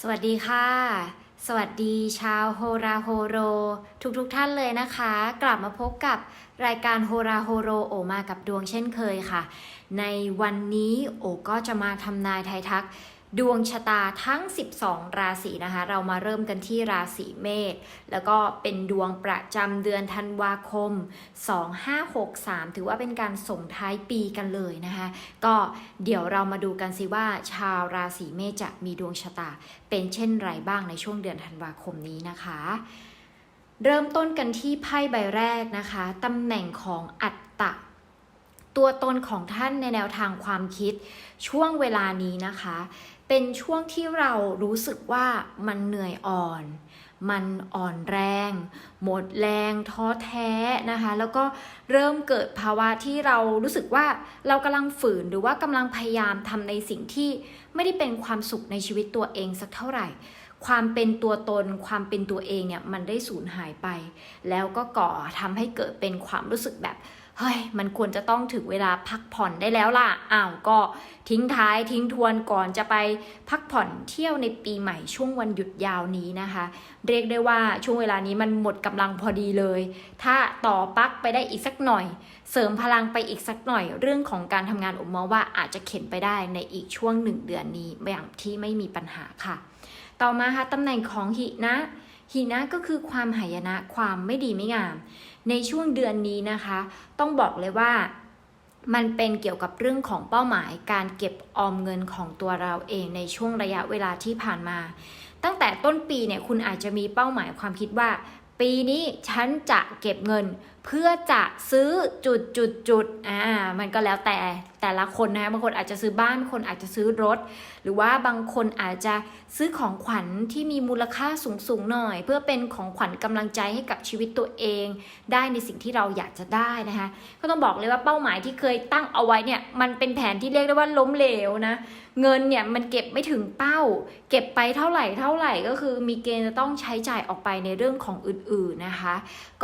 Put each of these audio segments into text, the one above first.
สวัสดีค่ะ สวัสดีชาวโฮราโฮโร ทุกๆทท่านเลยนะคะ กลับมาพบกับรายการโฮราโฮโรโอมากับดวงเช่นเคยค่ะ ในวันนี้โอก็จะมาทำนายไทยทัก ดวงชะตาทั้ง 12 ราศีนะคะ เรามาเริ่มกันที่ราศีเมษแล้วก็เป็นดวงประจำเดือนธันวาคม 2563 ถือว่าเป็นการส่งท้ายปีกันเลยนะคะ ก็เดี๋ยวเรามาดูกันสิว่าชาวราศีเมษจะมีดวงชะตา เป็นเช่นไรบ้างในช่วงเดือนธันวาคมนี้นะคะ เริ่มต้นกันที่ไพ่ใบแรกนะคะตำแหน่งของอัตตะตัวตนของท่านในแนวทางความคิดช่วงเวลานี้นะคะ เป็นช่วงที่เรารู้สึกว่ามันเหนื่อยอ่อน มันอ่อนแรง หมดแรงท้อแท้นะคะ แล้วก็เริ่มเกิดภาวะที่เรารู้สึกว่าเรากำลังฝืนหรือว่ากำลังพยายามทำในสิ่งที่ไม่ได้เป็นความสุขในชีวิตตัวเองสักเท่าไหร่ความเป็นตัวตนความเป็นตัวเองเนี่ยมันได้สูญหายไป แล้วก็ก่อทำให้เกิดเป็นความรู้สึกแบบ เฮ้ยมันควรจะต้องถึงเวลาพักผ่อนได้แล้วล่ะอ้าวก็ทิ้งท้ายทิ้งทวนก่อนจะไปพักผ่อนเที่ยวในปีใหม่ช่วงวันหยุดยาวนี้นะคะ เรียกได้ว่าช่วงเวลานี้มันหมดกำลังพอดีเลย ถ้าต่อปักไปได้อีกสักหน่อย เสริมพลังไปอีกสักหน่อย เรื่องของการทำงานอมมองว่าอาจจะเข็นไปได้ในอีกช่วงหนึ่งเดือนนี้อย่างที่ไม่มีปัญหาค่ะ ต่อมาค่ะตำแหน่งของหินะหินะก็คือความหายนะความไม่ดีไม่งาม ในช่วงเดือนนี้นะคะ ต้องบอกเลยว่ามันเป็นเกี่ยวกับเรื่องของเป้าหมายการเก็บออมเงินของตัวเราเองในช่วงระยะเวลาที่ผ่านมา ตั้งแต่ต้นปีเนี่ยคุณอาจจะมีเป้าหมายความคิดว่า ปีนี้ฉันจะเก็บเงิน เพื่อจะซื้อจุดจุดจุดอ่ามันก็แล้วแต่แต่ละคนนะบางคนอาจจะซื้อบ้านบางคนอาจจะซื้อรถ หรือว่าบางคนอาจจะซื้อของขวัญที่มีมูลค่าสูงสูงหน่อย เพื่อเป็นของขวัญกำลังใจให้กับชีวิตตัวเอง ได้ในสิ่งที่เราอยากจะได้นะคะก็ต้องบอกเลยว่าเป้าหมายที่เคยตั้งเอาไว้เนี่ยมันเป็นแผนที่เรียกได้ว่าล้มเหลวนะเงินเนี่ยมันเก็บไม่ถึงเป้า เก็บไปเท่าไหร่เท่าไหร่ก็คือมีเกณฑ์จะต้องใช้จ่ายออกไปในเรื่องของอื่นๆนะคะ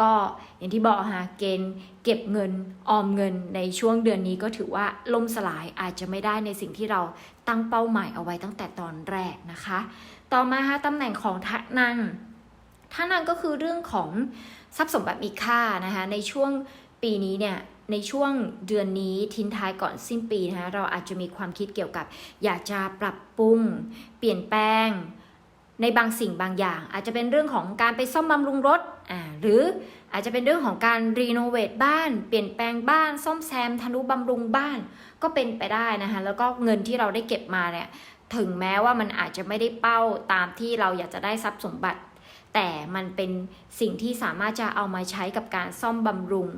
ก็อย่างที่บอกค่ะเกณฑ์เก็บเงินออมเงินในช่วงเดือนนี้ก็ถือว่าล่มสลายอาจจะไม่ได้ในสิ่งที่เราตั้งเป้าหมายเอาไว้ตั้งแต่ตอนแรกนะคะ ต่อมาค่ะตำแหน่งของทะนังทะนังก็คือเรื่องของทรัพย์สมบัติมีค่านะคะในช่วงปีนี้เนี่ยในช่วงเดือนนี้ทิ้นท้ายก่อนสิ้นปีนะคะเราอาจจะมีความคิดเกี่ยวกับ อยากจะปรับปรุง เปลี่ยนแปลง ในบางสิ่งบางอย่าง อาจจะเป็นเรื่องของการไปซ่อมบำรุงรถอ่าหรือ อาจจะเป็นเรื่องของการรีโนเวทบ้าน เปลี่ยนแปลงบ้าน ซ่อมแซมทนุบำรุงบ้านก็เป็นไปได้นะคะแล้วก็เงินที่เราได้เก็บมาเนี่ยถึงแม้ว่ามันอาจจะไม่ได้เป้าตามที่เราอยากจะได้ทรัพย์สมบัติ แต่มันเป็นสิ่งที่สามารถจะเอามาใช้กับการซ่อมบำรุง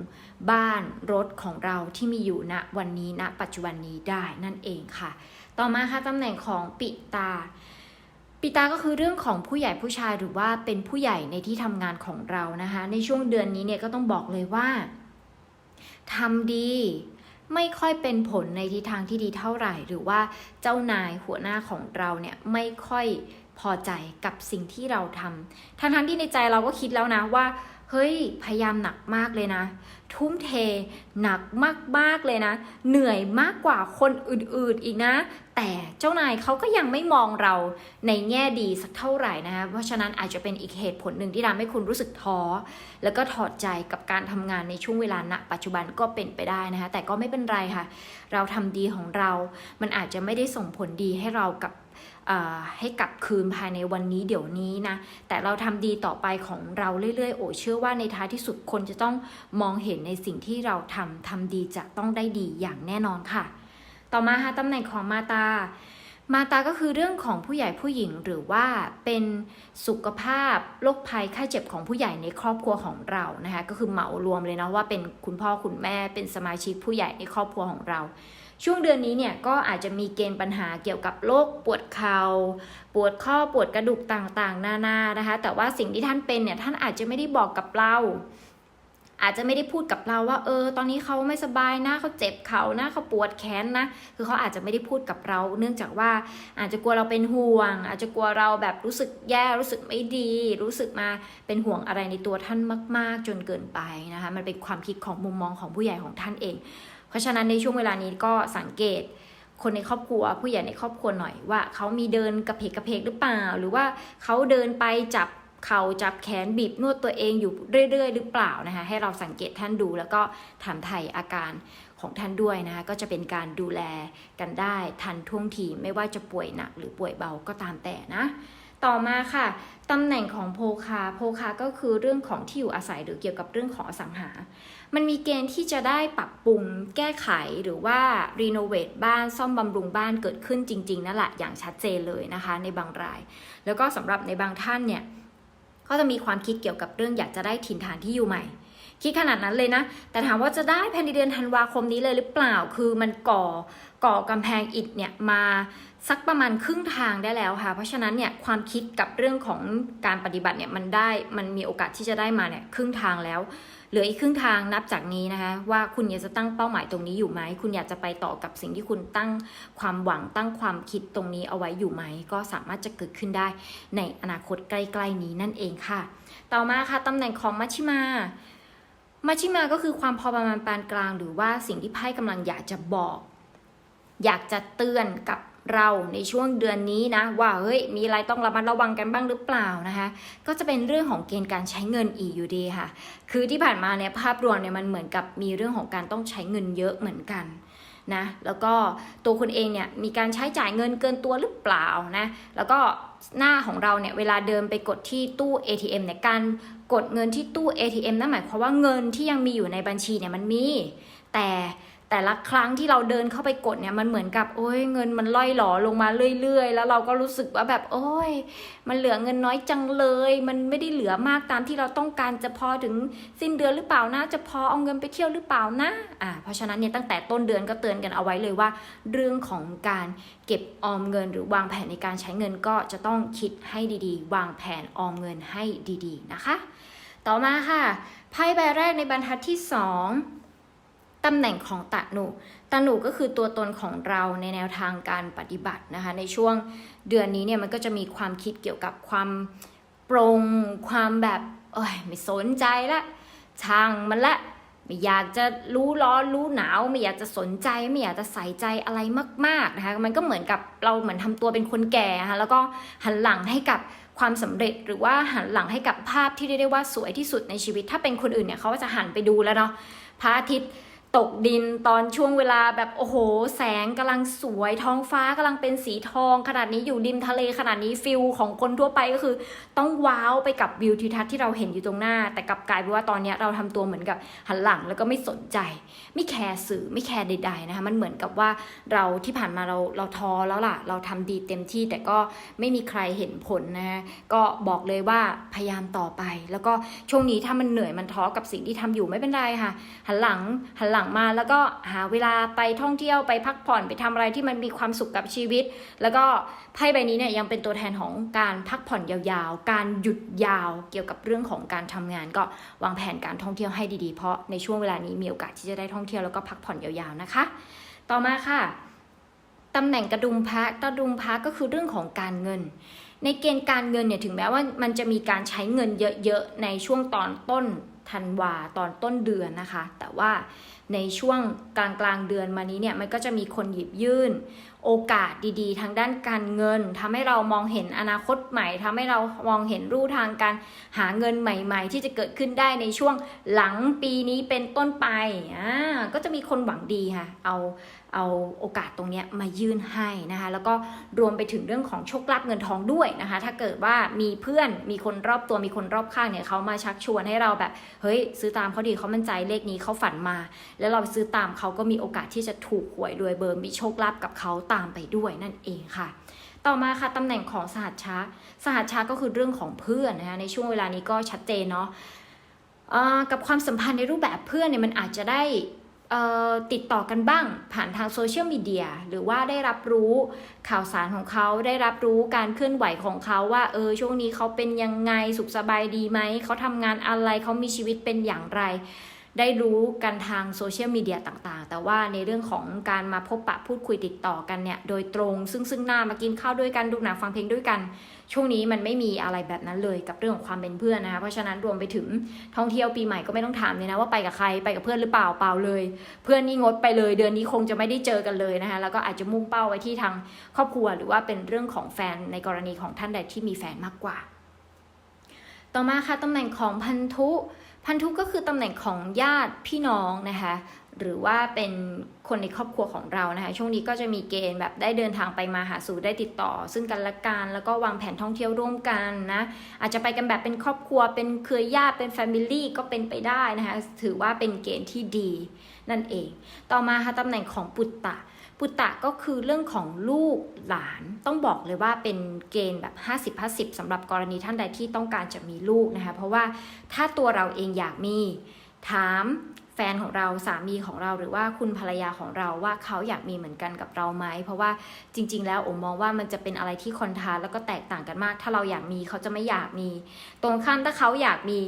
บ้านรถของเราที่มีอยู่ณวันนี้ณปัจจุบันนี้ได้นั่นเองค่ะ ต่อมาค่ะตำแหน่งของปิตา ปีตาก็คือเรื่องของผู้ใหญ่ผู้ชายหรือว่าเป็นผู้ใหญ่ในที่ทำงานของเรานะคะ ในช่วงเดือนนี้เนี่ยก็ต้องบอกเลยว่าทำดีไม่ค่อยเป็นผลในทิศทางที่ดีเท่าไหร่ หรือว่าเจ้านายหัวหน้าของเราเนี่ยไม่ค่อยพอใจกับสิ่งที่เราทำทั้งทั้งๆที่ในใจเราก็คิดแล้วนะว่า เฮ้ยพยายามหนักมากเลยนะ ทุ่มเทหนักมากๆเลยนะ เหนื่อยมากกว่าคนอื่นๆอีกนะ แต่เจ้านายเขาก็ยังไม่มองเราในแง่ดีสักเท่าไหร่นะคะเพราะฉะนั้นอาจจะเป็นอีกเหตุผลหนึ่งที่ทำให้คุณรู้สึกท้อ แล้วก็ถอดใจกับการทำงานในช่วงเวลาณปัจจุบันก็เป็นไปได้นะคะแต่ก็ไม่เป็นไรค่ะ เราทำดีของเรา มันอาจจะไม่ได้ส่งผลดีให้เรากับ ให้กลับคืนภายในวันนี้เดี๋ยวนี้นะ แต่เราทำดีต่อไปของเราเรื่อยๆ โอ้เชื่อว่าในท้ายที่สุดคนจะต้องมองเห็นในสิ่งที่เราทำทำดีจะต้องได้ดีอย่างแน่นอนค่ะ ต่อมาค่ะตำแหน่งของมาตามาตาก็คือเรื่องของผู้ใหญ่ผู้หญิงหรือว่าเป็นสุขภาพโรคภัยไข้เจ็บของผู้ใหญ่ในครอบครัวของเรานะคะก็คือเหมารวมเลยนะว่าเป็นคุณพ่อคุณแม่เป็นสมาชิกผู้ใหญ่ในครอบครัวของเรา ช่วงเดือนนี้เนี่ยก็อาจจะมีเกณฑ์ปัญหาเกี่ยวกับโรคปวดเขา่าปวดข้อปวดกระดูกต่างๆ นานานะคะ แต่ว่าสิ่งที่ท่านเป็นเนี่ยท่านอาจจะไม่ได้บอกกับเรา อาจจะไม่ได้พูดกับเราว่า เออ ตอนนี้เขาไม่สบายนะเขาเจ็บเขานะเขาปวดแขนนะ คือเขาอาจจะไม่ได้พูดกับเรา เนื่องจากว่าอาจจะกลัวเราเป็นห่วง อาจจะกลัวเราแบบรู้สึกแย่รู้สึกไม่ดี รู้สึกมาเป็นห่วงอะไรในตัวท่านมาก ๆ จนเกินไปนะคะ มันเป็นความคิดของมุมมองของผู้ใหญ่ของท่านเอง เพราะฉะนั้นในช่วงเวลานี้ก็สังเกตคนในครอบครัวผู้ใหญ่ในครอบครัวหน่อยว่าเขามีเดินกระเพกกระเพกหรือเปล่า หรือว่าเขาเดินไปจับ เข่าจับแขนบีบนวดตัวเองอยู่เรื่อย ๆ หรือเปล่านะคะให้เราสังเกตท่านดูแล้วก็ถามไถ่อาการของท่านด้วยนะคะก็จะเป็นการดูแลกันได้ทันท่วงทีไม่ว่าจะป่วยหนักหรือป่วยเบาก็ตามแต่นะต่อมาค่ะตำแหน่งของโพคาโพคาก็คือเรื่องของที่อยู่อาศัยหรือเกี่ยวกับเรื่องของอสังหา มันมีเกณฑ์ที่จะได้ปรับปรุงแก้ไขหรือว่ารีโนเวทบ้านซ่อมบำรุงบ้านเกิดขึ้นจริง ๆ นั่นแหละอย่างชัดเจนเลยนะคะในบางราย แล้วก็สำหรับในบางท่านเนี่ย ก็จะมีความคิดเกี่ยวกับเรื่องอยากจะได้ถิ่นฐานที่อยู่ใหม่ คิดขนาดนั้นเลยนะ แต่ถามว่าจะได้ภายในเดือนธันวาคมนี้เลยหรือเปล่าคือมันก่อก่อกำแพงอิฐเนี่ยมาสักประมาณครึ่งทางได้แล้วค่ะ เพราะฉะนั้นเนี่ยความคิดกับเรื่องของการปฏิบัติเนี่ยมันได้มันมีโอกาสที่จะได้มาเนี่ยครึ่งทางแล้ว เหลืออีกครึ่งทางนับจากนี้นะคะ ว่าคุณอยากจะตั้งเป้าหมายตรงนี้อยู่ไหม คุณอยากจะไปต่อกับสิ่งที่คุณตั้งความหวังตั้งความคิดตรงนี้เอาไว้อยู่ไหม ก็สามารถจะเกิดขึ้นได้ในอนาคตใกล้ ๆ นี้นั่นเองค่ะ ต่อมาค่ะตำแหน่งของมัชชิมามัชชิมาก็คือความพอประมาณปานกลาง หรือว่าสิ่งที่ไพ่กำลังอยากจะบอก อยากจะเตือนกับ เราในช่วงเดือนนี้นะว่าเฮ้ยมีอะไรต้องระมัดระวังกันบ้างหรือเปล่านะคะ ก็จะเป็นเรื่องของเกณฑ์การใช้เงินอีกอยู่ดีค่ะ คือที่ผ่านมาเนี่ยภาพรวมเนี่ยมันเหมือนกับมีเรื่องของการต้องใช้เงินเยอะเหมือนกันนะแล้วก็ตัวคุณเองเนี่ยมีการใช้จ่ายเงินเกินตัวหรือเปล่านะแล้วก็หน้าของเราเนี่ยเวลาเดินไปกดที่ตู้ ATM เนี่ยการกดเงินที่ตู้ ATM นั่นหมายความว่าเงินที่ยังมีอยู่ในบัญชีเนี่ยมันมี แต่ แต่ละครั้งที่เราเดินเข้าไปกดเนี่ยมันเหมือนกับโอ้ยเงินมันล่อยหลอลงมาเรื่อยๆ แล้วเราก็รู้สึกว่าแบบโอ้ย มันเหลือเงินน้อยจังเลย มันไม่ได้เหลือมากตามที่เราต้องการจะพอถึงสิ้นเดือนหรือเปล่านะ จะพอเอาเงินไปเที่ยวหรือเปล่านะอ่าเพราะฉะนั้นเนี่ยตั้งแต่ต้นเดือนก็เตือนกันเอาไว้เลยว่า เรื่องของการเก็บออมเงิน หรือวางแผนในการใช้เงินก็จะต้องคิดให้ดีๆ วางแผนออมเงินให้ดีๆนะคะ ต่อมาค่ะไพ่ใบแรกในบรรทัดที่สอง ตำแหน่งของตะหนุตาหนูก็คือตัวตนของเราในแนวทางการปฏิบัตินะคะ ในช่วงเดือนนี้เนี่ยมันก็จะมีความคิดเกี่ยวกับความปรงความแบบเอ้ยไม่สนใจละช่างมันละไม่อยากจะรู้ร้อนรู้หนาว ไม่อยากจะสนใจไม่อยากจะใส่ใจอะไรมากๆนะคะมันก็เหมือนกับเราเหมือนทำตัวเป็นคนแก่ค่ะแล้วก็หันหลังให้กับความสำเร็จหรือว่าหันหลังให้กับภาพที่เรียกได้ว่าสวยที่สุดในชีวิต ถ้าเป็นคนอื่นเนี่ยเขาก็จะหันไปดูแล้วเนาะพระอาทิตย์ ตกดินตอนช่วงเวลาแบบโอ้โห แสงกำลังสวยท้องฟ้ากำลังเป็นสีทอง ขนาดนี้อยู่ริมทะเลขนาดนี้ฟิลของคนทั่วไปก็คือ ต้องว้าวไปกับวิวทิวทัศน์ที่เราเห็นอยู่ตรงหน้า แต่กลับกลายเป็นว่าตอนนี้เราทำตัวเหมือนกับหันหลังแล้วก็ไม่สนใจ ไม่แคร์สื่อไม่แคร์ใดๆนะคะมันเหมือนกับว่าเราที่ผ่านมาเราเราท้อแล้วล่ะ เราทำดีเต็มที่แต่ก็ไม่มีใครเห็นผลนะก็บอกเลยว่าพยายามต่อไป แล้วก็ช่วงนี้ถ้ามันเหนื่อยมันท้อกับสิ่งที่ทำอยู่ไม่เป็นไรค่ะ หันหลังหันหลังมาแล้วก็หาเวลาไปท่องเที่ยวไปพักผ่อนไปทำอะไรที่มันมีความสุขกับชีวิต แล้วก็ไพ่ใบนี้เนี่ยยังเป็นตัวแทนของการพักผ่อนยาวๆ การหยุดยาวเกี่ยวกับเรื่องของการทำงาน ก็วางแผนการท่องเที่ยวให้ดีๆ เพราะในช่วงเวลานี้มีโอกาสที่จะได้ท่องเที่ยวแล้วก็พักผ่อนยาวๆนะคะ ต่อมาค่ะตำแหน่งกระดุมพระกระดุมพระก็คือเรื่องของการเงิน ในเกณฑ์การเงินเนี่ยถึงแม้ว่ามันจะมีการใช้เงินเยอะๆในช่วงตอนต้นธันวาตอนต้นเดือนนะคะ แต่ว่า ในช่วงกลางกลางเดือนมานี้เนี่ยมันก็จะมีคนหยิบยื่น โอกาสดีๆ ทางด้านการเงินทำให้เรามองเห็นอนาคตใหม่ทำให้เรามองเห็นรูทางการหาเงินใหม่ ๆ ที่จะเกิดขึ้นได้ในช่วงหลังปีนี้เป็นต้นไปอ่าก็จะมีคนหวังดีค่ะเอาเอาโอกาสตรงนี้มายื่นให้นะคะ แล้วก็รวมไปถึงเรื่องของโชคลาภเงินทองด้วยนะคะ ถ้าเกิดว่ามีเพื่อนมีคนรอบตัวมีคนรอบข้างเนี่ยเขามาชักชวนให้เราแบบ เฮ้ย ซื้อตามเขาดีเขามั่นใจเลขนี้เขาฝันมาแล้วเราไปซื้อตามเขาก็มีโอกาสที่จะถูกหวยรวยเบอร์มีโชคลาภกับเขาตามไปด้วยนั่นเองค่ะ ต่อมาค่ะตำแหน่งของสหัชชาสหัชชาก็คือเรื่องของเพื่อนนะคะในช่วงเวลานี้ก็ชัดเจนเนาะกับความสัมพันธ์ในรูปแบบเพื่อนเนี่ยมันอาจจะได้ติดต่อกันบ้างผ่านทางโซเชียลมีเดียหรือว่าได้รับรู้ข่าวสารของเขาได้รับรู้การเคลื่อนไหวของเขาว่าเออช่วงนี้เขาเป็นยังไงสุขสบายดีไหมเขาทำงานอะไรเขามีชีวิตเป็นอย่างไร ได้รู้กันทางโซเชียลมีเดียต่างๆ แต่ว่าในเรื่องของการมาพบปะพูดคุยติดต่อกันเนี่ย โดยตรงซึ่งซึ่งหน้ามากินข้าวด้วยกันดูหนังฟังเพลงด้วยกัน ช่วงนี้มันไม่มีอะไรแบบนั้นเลยกับเรื่องของความเป็นเพื่อนนะคะ เพราะฉะนั้นรวมไปถึงท่องเที่ยวปีใหม่ก็ไม่ต้องถามเลยนะว่าไปกับใครไปกับเพื่อนหรือเปล่าเปล่าเลย เพื่อนนี่งดไปเลยเดือนนี้คงจะไม่ได้เจอกันเลยนะคะ แล้วก็อาจจะมุ่งเป้าไว้ที่ทางครอบครัวหรือว่าเป็นเรื่องของแฟนในกรณีของท่านใดที่มีแฟนมากกว่า ต่อมาค่ะตำแหน่งของพันธุ พันธุก็คือตำแหน่งของญาติพี่น้องนะคะหรือว่าเป็นคนในครอบครัวของเรานะคะช่วงนี้ก็จะมีเกณฑ์แบบได้เดินทางไปมาหาสู่ได้ติดต่อ ซึ่งกันและกันแล้วก็วางแผนท่องเที่ยวร่วมกันนะอาจจะไปกันแบบเป็นครอบครัว เป็นเครือญาติเป็นแฟมิลี่ก็เป็นไปได้นะคะถือว่าเป็นเกณฑ์ที่ดีนั่นเอง ต่อมาค่ะตำแหน่งของปุตตะ ปุตตะก็คือเรื่องของลูกหลานต้องบอกเลยว่าเป็นเกณฑ์แบบ 50-50สำหรับกรณีท่านใดที่ต้องการจะมีลูกนะคะ เพราะว่าถ้าตัวเราเองอยากมี ถาม แฟนของเราสามีของเราหรือว่าคุณภรรยาของเราว่าเขาอยากมีเหมือนกันกับเราไหมเพราะว่าจริง ๆ แล้วโอมมองว่ามันจะเป็นอะไรที่คอนทราแล้วก็แตกต่างกันมาก ถ้าเราอยากมีเขาจะไม่อยากมี ตรงข้ามถ้าเขาอยากมี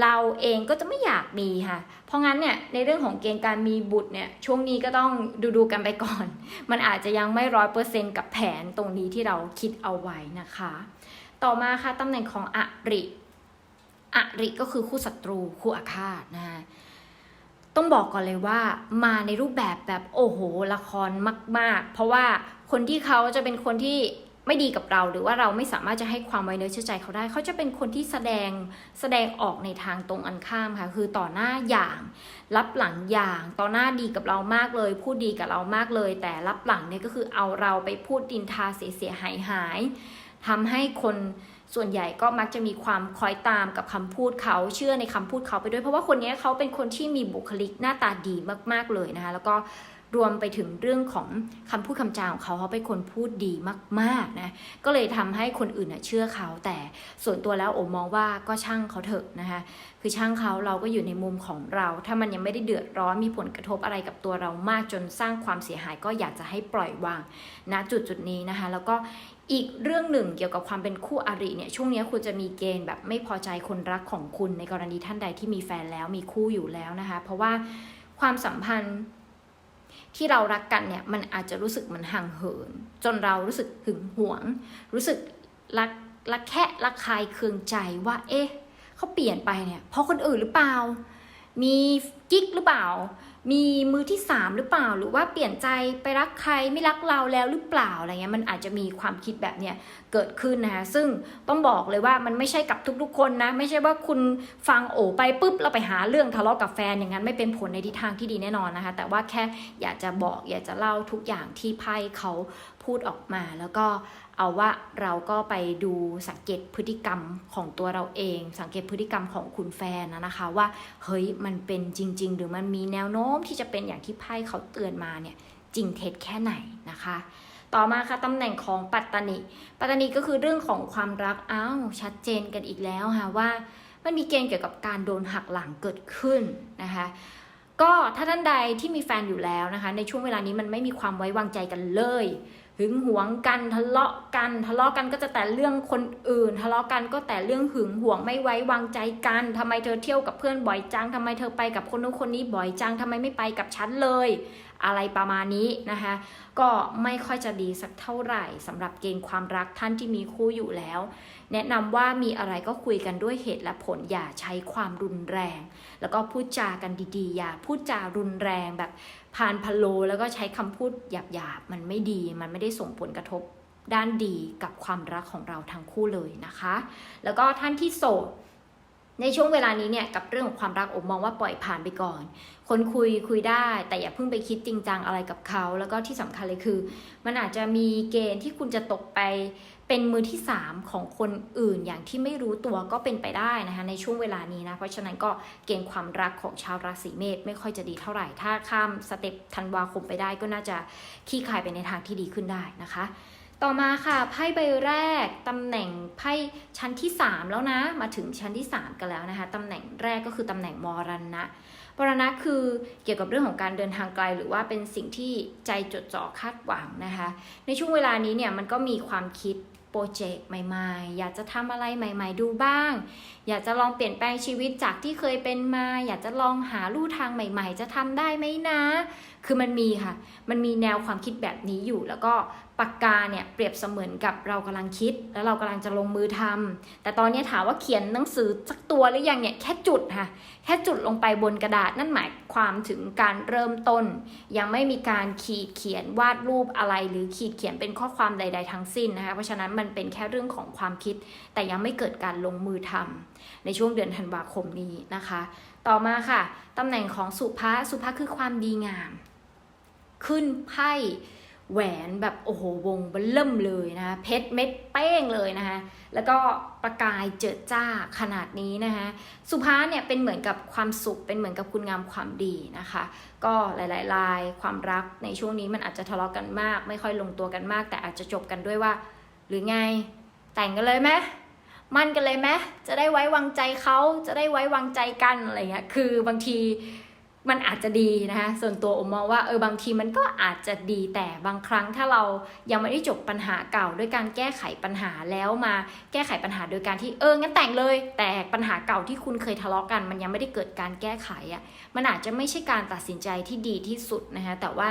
เราเองก็จะไม่อยากมีค่ะ เพราะงั้นเนี่ยในเรื่องของเกณฑ์การมีบุตรเนี่ยช่วงนี้ก็ต้องดูดูกันไปก่อน มันอาจจะยังไม่ร้อยเปอร์เซ็นกับแผนตรงนี้ที่เราคิดเอาไว้นะคะ ต่อมาค่ะตำแหน่งของอริอริก็คือคู่ศัตรูคู่อาฆาตนะคะ ต้องบอกก่อนเลยว่ามาในรูปแบบแบบโอ้โหละครมาก ๆ เพราะว่าคนที่เขาจะเป็นคนที่ไม่ดีกับเราหรือว่าเราไม่สามารถจะให้ความไว้เนื้อเชื่อใจเขาได้ เขาจะเป็นคนที่แสดงแสดงออกในทางตรงอันข้ามค่ะ คือต่อหน้าอย่าง รับหลังอย่าง ต่อหน้าดีกับเรามากเลย พูดดีกับเรามากเลย แต่รับหลังเนี่ยก็คือเอาเราไปพูดดินทาเสียหายหายทำให้คน ส่วนใหญ่ก็มักจะมีความคอยตามกับคำพูดเขาเชื่อในคำพูดเขาไปด้วย เพราะว่าคนนี้เขาเป็นคนที่มีบุคลิกหน้าตาดีมาก ๆเลยนะคะ แล้วก็รวมไปถึงเรื่องของคำพูดคำจาของเขาเขาเป็นคนพูดดีมากๆนะก็เลยทำให้คนอื่นเชื่อเขา แต่ส่วนตัวแล้วโอมมองว่าก็ช่างเขาเถอะนะคะคือช่างเขาเราก็อยู่ในมุมของเรา ถ้ามันยังไม่ได้เดือดร้อนมีผลกระทบอะไรกับตัวเรามากจนสร้างความเสียหายก็อยากจะให้ปล่อยวางณจุดจุดนี้นะคะ แล้วก็ อีกเรื่องหนึ่งเกี่ยวกับความเป็นคู่อริเนี่ยช่วงนี้คุณจะมีเกณฑ์แบบไม่พอใจคนรักของคุณในกรณีท่านใดที่มีแฟนแล้วมีคู่อยู่แล้วนะคะ เพราะว่าความสัมพันธ์ที่เรารักกันเนี่ยมันอาจจะรู้สึกมันห่างเหิน จนเรารู้สึกหึงหวง รู้สึกรักรักแค่รักใคายเคืองใจว่า เอ๊ะเขาเปลี่ยนไปเนี่ยเพราะคนอื่นหรือเปล่า มีกิ๊กหรือเปล่า มีมือที่สามหรือเปล่า หรือว่าเปลี่ยนใจไปรักใครไม่รักเราแล้วหรือเปล่าอะไรเงี้ยมันอาจจะมีความคิดแบบเนี้ยเกิดขึ้นนะคะซึ่งต้องบอกเลยว่ามันไม่ใช่กับทุกๆ คนนะ ไม่ใช่ว่าคุณฟังโอไปปุ๊บแล้วไปหาเรื่องทะเลาะกับแฟนอย่างนั้นไม่เป็นผลในทิศทางที่ดีแน่นอนนะคะ แต่ว่าแค่อยากจะบอกอยากจะเล่าทุกอย่างที่ไพ่เขาพูดออกมาแล้วก็ เอาว่าเราก็ไปดูสังเกตพฤติกรรมของตัวเราเอง สังเกตพฤติกรรมของคุณแฟนนะนะคะว่าเฮ้ยมันเป็นจริง ๆ หรือมันมีแนวโน้มที่จะเป็นอย่างที่ไพ่เขาเตือนมาเนี่ยจริงเท็จแค่ไหนนะคะ ต่อมาค่ะตำแหน่งของปัตตานีปัตตานีก็คือเรื่องของความรักอ้าวชัดเจนกันอีกแล้วค่ะว่ามันมีเกณฑ์เกี่ยวกับการโดนหักหลังเกิดขึ้นนะคะก็ถ้าท่านใดที่มีแฟนอยู่แล้วนะคะ ในช่วงเวลานี้มันไม่มีความไว้วางใจกันเลย หึงหวงกันทะเลาะกันทะเลาะกันก็จะแต่เรื่องคนอื่น ทะเลาะกันก็แต่เรื่องหึงหวงไม่ไว้วางใจกันทำไมเธอเที่ยวกับเพื่อนบ่อยจังทำไมเธอไปกับคนนู้นคนนี้บ่อยจังทำไมไม่ไปกับฉันเลย อะไรประมาณนี้นะคะ ก็ไม่ค่อยจะดีสักเท่าไหร่สำหรับเกณฑ์ความรักท่านที่มีคู่อยู่แล้ว แนะนำว่ามีอะไรก็คุยกันด้วยเหตุและผลอย่าใช้ความรุนแรง แล้วก็พูดจากันดีๆ อย่าพูดจารุนแรงแบบ พานพะโลแล้วก็ใช้คำพูดหยาบๆ มันไม่ดี มันไม่ได้ส่งผลกระทบด้านดีกับความรักของเราทั้งคู่เลยนะคะ แล้วก็ท่านที่โสดในช่วงเวลานี้เนี่ยกับเรื่องของความรักผมมองว่าปล่อยผ่านไปก่อน คนคุยคุยได้ แต่อย่าเพิ่งไปคิดจริงจังอะไรกับเขา แล้วก็ที่สำคัญเลยคือ มันอาจจะมีเกณฑ์ที่คุณจะตกไป เป็นมือที่ 3 ของคนอื่นอย่างที่ไม่รู้ตัวก็เป็นไปได้นะคะในช่วงเวลานี้นะ เพราะฉะนั้นก็เกณฑ์ความรักของชาวราศีเมษไม่ค่อยจะดีเท่าไหร่ ถ้าข้ามสเต็ปธันวาคมไปได้ก็น่าจะขี้คายไปในทางที่ดีขึ้นได้นะคะ ต่อมาค่ะไพ่ใบแรกตำแหน่งไพ่ชั้นที่ 3 แล้วนะ มาถึงชั้นที่ 3 กันแล้วนะคะตำแหน่งแรกก็คือตำแหน่งมรณะมรณะคือเกี่ยวกับเรื่องของการเดินทางไกล หรือว่าเป็นสิ่งที่ใจจดจ่อคาดหวังนะคะ ในช่วงเวลานี้เนี่ยมันก็มีความคิด โปรเจกต์ใหม่ ๆ อยากจะทำอะไรใหม่ ๆ ดูบ้างอยากจะลองเปลี่ยนแปลงชีวิตจากที่เคยเป็นมา อยากจะลองหาลู่ทางใหม่ ๆ จะทำได้ไหมนะ คือมันมีค่ะ มันมีแนวความคิดแบบนี้อยู่ แล้วก็ปากกาเนี่ยเปรียบเสมือนกับเรากำลังคิด แล้วเรากำลังจะลงมือทำแต่ตอนนี้ถามว่าเขียนหนังสือสักตัวหรือยังเนี่ยแค่จุดค่ะ แค่จุดลงไปบนกระดาษนั่นหมายความถึงการเริ่มต้น ยังไม่มีการขีดเขียนวาดรูปอะไร หรือขีดเขียนเป็นข้อความใด ๆ ทั้งสิ้นนะคะ เพราะฉะนั้นมันเป็นแค่เรื่องของความคิด แต่ยังไม่เกิดการลงมือทำในช่วงเดือนธันวาคมนี้นะคะ ต่อมาค่ะตำแหน่งของสุภาสุภาคือความดีงาม ขึ้นไพ่แหวนแบบโอ้โหวงเบลเริ่มเลยนะคะเพชรเม็ดเป้งเลยนะคะแล้วก็ประกายเจิดจ้าขนาดนี้นะคะสุภาเนี่ยเป็นเหมือนกับความสุขเป็นเหมือนกับคุณงามความดีนะคะ ก็หลายๆลายความรักในช่วงนี้มันอาจจะทะเลาะกันมาก ไม่ค่อยลงตัวกันมาก แต่อาจจะจบกันด้วยว่า หรือไงแต่งกันเลยไหม มั่นกันเลยไหมจะได้ไว้วางใจเขาจะได้ไว้วางใจกันอะไรเงี้ยคือบางที มันอาจจะดีนะคะส่วนตัวอมมองว่าเออบางทีมันก็อาจจะดีแต่บางครั้งถ้าเรายังไม่ได้จบปัญหาเก่าด้วยการแก้ไขปัญหาแล้วมาแก้ไขปัญหาโดยการที่เอองั้นแต่งเลย แต่ปัญหาเก่าที่คุณเคยทะเลาะกัน มันยังไม่ได้เกิดการแก้ไขอะ่ะมันอาจจะไม่ใช่การตัดสินใจที่ดีที่สุดนะคะแต่ว่า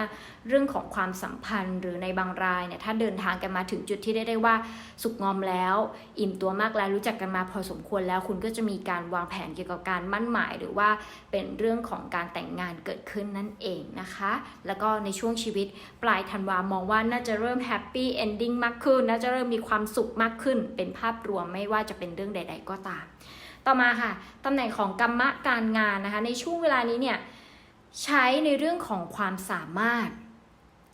เรื่องของความสัมพันธ์หรือในบางรายเนี่ยถ้าเดินทางกันมาถึงจุดที่ได้ได้ว่าสุกงอมแล้ว อิ่มตัวมากแล้วรู้จักกันมาพอสมควรแล้ว คุณก็จะมีการวางแผนเกี่ยวกับการมั่นหมาย หรือว่าเป็นเรื่องของการแต่งงานเกิดขึ้นนั่นเองนะคะ แล้วก็ในช่วงชีวิตปลายธันวามองว่าน่าจะเริ่มแฮปปี้เอนดิ้งมากขึ้น น่าจะเริ่มมีความสุขมากขึ้น เป็นภาพรวมไม่ว่าจะเป็นเรื่องใด ๆ ก็ตาม ต่อมาค่ะตำแหน่งของกรรมะการงานนะคะ ในช่วงเวลานี้เนี่ยใช้ในเรื่องของความสามารถ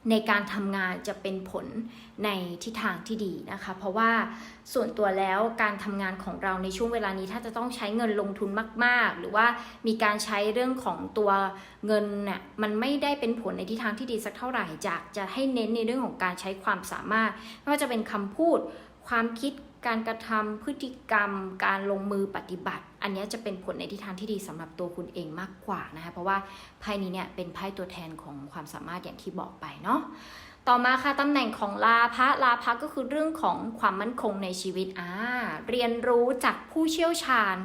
ในการทำงานจะเป็นผลในทิศทางที่ดีนะคะ เพราะว่าส่วนตัวแล้วการทำงานของเราในช่วงเวลานี้ถ้าจะต้องใช้เงินลงทุนมาก ๆ หรือว่ามีการใช้เรื่องของตัวเงินเนี่ยมันไม่ได้เป็นผลในทิศทางที่ดีสักเท่าไหร่จากจะให้เน้นในเรื่องของการใช้ความสามารถไม่ว่าจะเป็นคำพูดความคิด การกระทำพฤติกรรม การลงมือปฏิบัติ อันนี้จะเป็นผลในทิศทางที่ดีสำหรับตัวคุณเองมากกว่านะคะเพราะว่าไพ่นี้เนี่ยเป็นไพ่ตัวแทนของความสามารถอย่างที่บอกไปเนาะต่อมาค่ะตำแหน่งของลาภะลาภะก็คือเรื่องของความมั่นคงในชีวิตอ่าเรียนรู้จากผู้เชี่ยวชาญ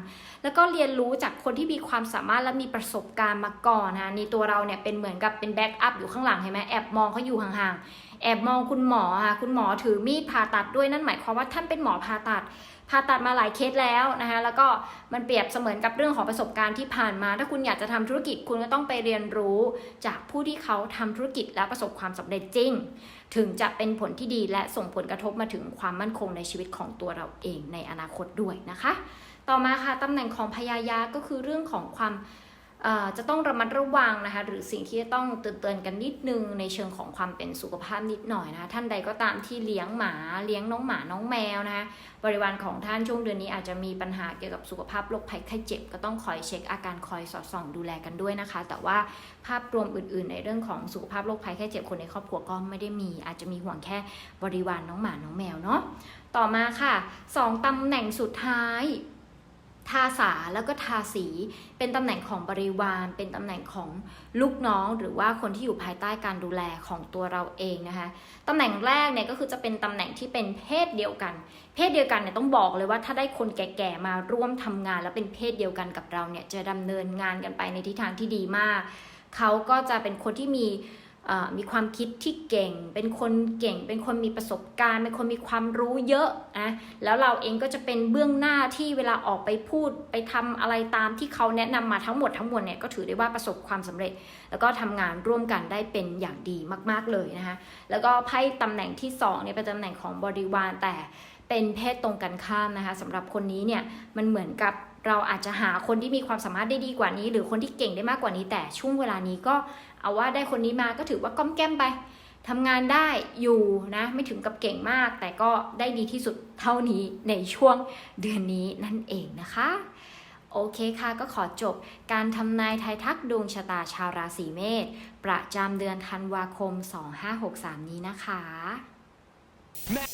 แล้วก็เรียนรู้จากคนที่มีความสามารถและมีประสบการณ์มาก่อนนะในตัวเราเนี่ยเป็นเหมือนกับเป็นแบ็กอัพอยู่ข้างหลังเห็นไหมแอบมองเขาอยู่ห่างๆ แอบมองคุณหมอค่ะคุณหมอถือมีดผ่าตัดด้วยนั่นหมายความว่าท่านเป็นหมอผ่าตัดผ่าตัดมาหลายเคสแล้วนะคะแล้วก็มันเปรียบเสมือนกับเรื่องของประสบการณ์ที่ผ่านมา ถ้าคุณอยากจะทำธุรกิจคุณก็ต้องไปเรียนรู้จากผู้ที่เขาทำธุรกิจและประสบความสำเร็จจริง ถึงจะเป็นผลที่ดีและส่งผลกระทบมาถึงความมั่นคงในชีวิตของตัวเราเองในอนาคตด้วยนะคะ ต่อมาค่ะตำแหน่งของพยายาก็คือเรื่องของความ จะต้องระมัดระวังนะคะ หรือสิ่งที่จะต้องเตือนกันนิดนึงในเชิงของความเป็นสุขภาพนิดหน่อยนะคะท่านใดก็ตามที่เลี้ยงหมาเลี้ยงน้องหมาน้องแมวนะคะบริวารของท่านช่วงเดือนนี้อาจจะมีปัญหาเกี่ยวกับสุขภาพโรคภัยไข้เจ็บ ก็ต้องคอยเช็คอาการคอยสอดส่องดูแลกันด้วยนะคะ แต่ว่าภาพรวมอื่น ๆ ในเรื่องของสุขภาพโรคภัยไข้เจ็บคนในครอบครัวก็ไม่ได้มี อาจจะมีห่วงแค่บริวารน้องหมาน้องแมวเนาะต่อมาค่ะสองตำแหน่งสุดท้าย ทาสาแล้วก็ทาสี เป็นตำแหน่งของบริวาร เป็นตำแหน่งของลูกน้อง หรือว่าคนที่อยู่ภายใต้การดูแลของตัวเราเองนะคะตำแหน่งแรกเนี่ยก็คือจะเป็นตำแหน่งที่เป็นเพศเดียวกัน เพศเดียวกันเนี่ยต้องบอกเลยว่าถ้าได้คนแก่ๆมาร่วมทำงาน แล้วเป็นเพศเดียวกันกับเราเนี่ยจะดำเนินงานกันไปในทิศทางที่ดีมากเขาก็จะเป็นคนที่มี มีความคิดที่เก่ง เป็นคนเก่ง เป็นคนมีประสบการณ์ เป็นคนมีความรู้เยอะนะแล้วเราเองก็จะเป็นเบื้องหน้าที่เวลาออกไปพูดไปทำอะไรตามที่เขาแนะนำมาทั้งหมดทั้งมวลเนี่ยก็ถือได้ว่าประสบความสำเร็จ แล้วก็ทำงานร่วมกันได้เป็นอย่างดีมากๆเลยนะคะ แล้วก็ไพ่ตำแหน่งที่2เนี่ยเป็นตำแหน่งของบริวารแต่เป็นเพศตรงกันข้ามนะคะสำหรับคนนี้เนี่ยมันเหมือนกับ เราอาจจะหาคนที่มีความสามารถได้ดีกว่านี้ หรือคนที่เก่งได้มากกว่านี้ แต่ช่วงเวลานี้ก็เอาว่าได้คนนี้มาก็ถือว่าก้อมแก้มไปทำงานได้อยู่นะไม่ถึงกับเก่งมาก แต่ก็ได้ดีที่สุดเท่านี้ในช่วงเดือนนี้นั่นเองนะคะ โอเคค่ะก็ขอจบการทำนายทายทักดวงชะตาชาวราศีเมษประจำเดือนธันวาคม 2563 นี้นะคะ now.